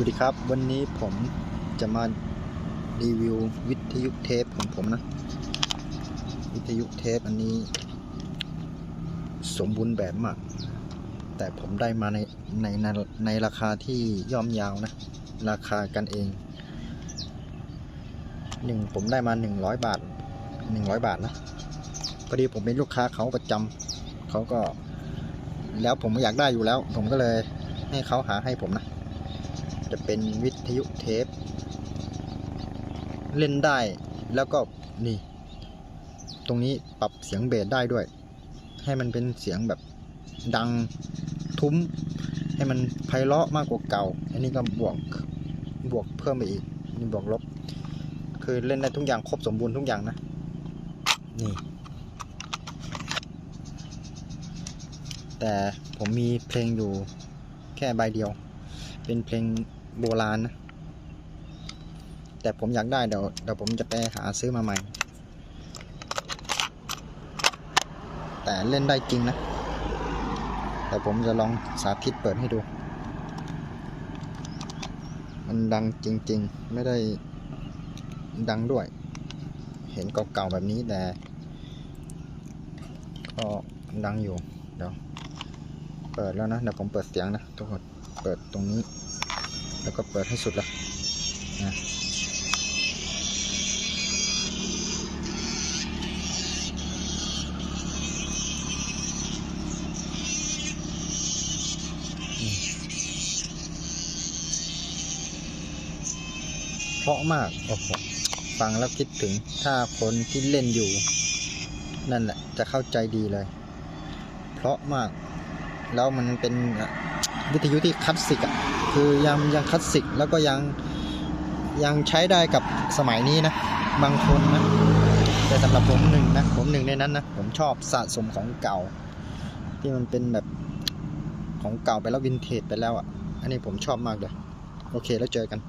สวัสดีครับ วันนี้ผมจะมารีวิววิทยุเทปของผมนะ วิทยุเทปอันนี้ สมบูรณ์แบบมาก แต่ผมได้มาในในในในราคาที่ย่อมยาวนะ ราคากันเองหนึ่งผมได้มาหนึ่งร้อยบาทหนึ่งร้อยบาทนะพอดีผมเป็นลูกค้าเขาประจำเขาก็ แล้วผมอยากได้อยู่แล้ว ผมก็เลยให้เขาหาให้ผมนะ จะเป็นวิทยุเทป เล่นได้แล้วก็นี่ ตรงนี้ปรับเสียงเบสได้ด้วย ให้มันเป็นเสียงแบบดังทุ้ม ให้มันไพเราะมากกว่าเก่า อันนี้ก็บวกบวกเพิ่มไปอีกนี่บวกลบ คือเล่นได้ทุกอย่างครบสมบูรณ์ทุกอย่างนะ นี่ แต่ผมมีเพลงอยู่แค่ใบเดียว เป็นเพลงโบราณนะ แต่ผมอยากได้เดี๋ยวเดี๋ยวผมจะไปหาซื้อมาใหม่ แต่เล่นได้จริงนะ แต่ผมจะลองสาธิตเปิดให้ดู มันดังจริง ๆ ไม่ได้ดังด้วย เห็นเก่าๆแบบนี้แต่ก็ดังอยู่ เดี๋ยว เปิดแล้วนะ เดี๋ยวผมเปิดเสียงนะ ทุกคน เปิดตรงนี้ แล้วก็เปิดให้สุดละนะเพราะมากโอ้โหฟังแล้วคิดถึงถ้าคนที่เล่นอยู่ นั่นแหละจะเข้าใจดีเลย เพราะมาก แล้วมันเป็น วิทยุที่คลาสสิกอะคือยังยังคลาสสิกแล้วก็ยังยังใช้ได้กับสมัยนี้นะบางคนนะแต่สำหรับผมหนึ่งนะผมหนึ่งในนั้นนะผมชอบสะสมของเก่า ที่มันเป็นแบบของเก่าไปแล้ววินเทจไปแล้วอะ อันนี้ผมชอบมากเลย โอเคแล้วเจอกัน